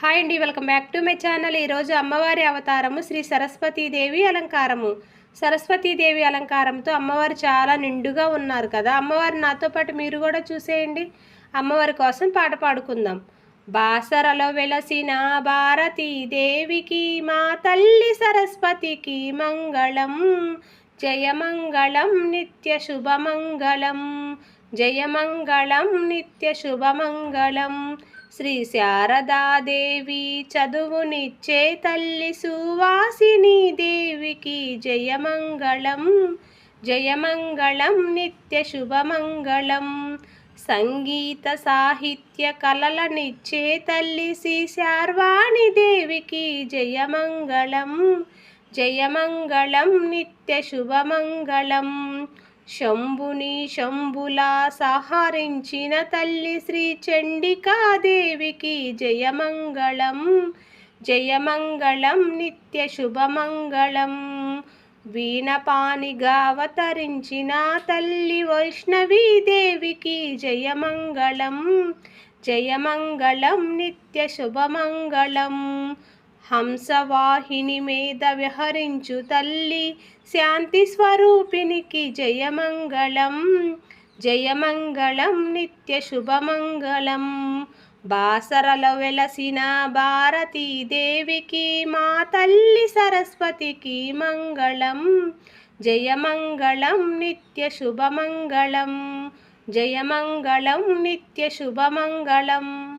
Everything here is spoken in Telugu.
హాయ్ అండి welcome back to my channel. ఈరోజు అమ్మవారి అవతారము శ్రీ సరస్వతీదేవి అలంకారము. సరస్వతీదేవి అలంకారంతో అమ్మవారు చాలా నిండుగా ఉన్నారు కదా. అమ్మవారు నాతో పాటు మీరు కూడా చూసేయండి. అమ్మవారి కోసం పాట పాడుకుందాం. బాసరలో వెలసిన భారతీదేవికి మా తల్లి సరస్వతికి మంగళం. జయమంగళం నిత్య శుభమంగళం. జయమంగళం నిత్యశుభమంగళం శ్రీ శారదాదేవి చదువునిచ్చే తల్లి సువాసిని దేవికి జయమంగళం జయమంగళం నిత్యశుభమంగళం సంగీత సాహిత్య కళలనిచ్చే తల్లి శ్రీ శార్వాణి దేవికి జయమంగళం జయమంగళం నిత్యశుభమంగళం శంభుని శంభులా సహరించిన తల్లి శ్రీ చండికాదేవికి జయమంగళం జయమంగళం నిత్య శుభమంగళం. వీణపానిగా అవతరించిన తల్లి వైష్ణవీదేవికి జయమంగళం జయమంగళం నిత్య శుభమంగళం. హంసవాహిని మీద విహరించు తల్లి శాంతి స్వరూపినికి జయమంగళం జయమంగళం నిత్య శుభమంగళం. బాసరల వెలసిన భారతీదేవికి మా తల్లి సరస్వతికి మంగళం జయమంగళం నిత్య శుభమంగళం జయమంగళం నిత్య శుభమంగళం.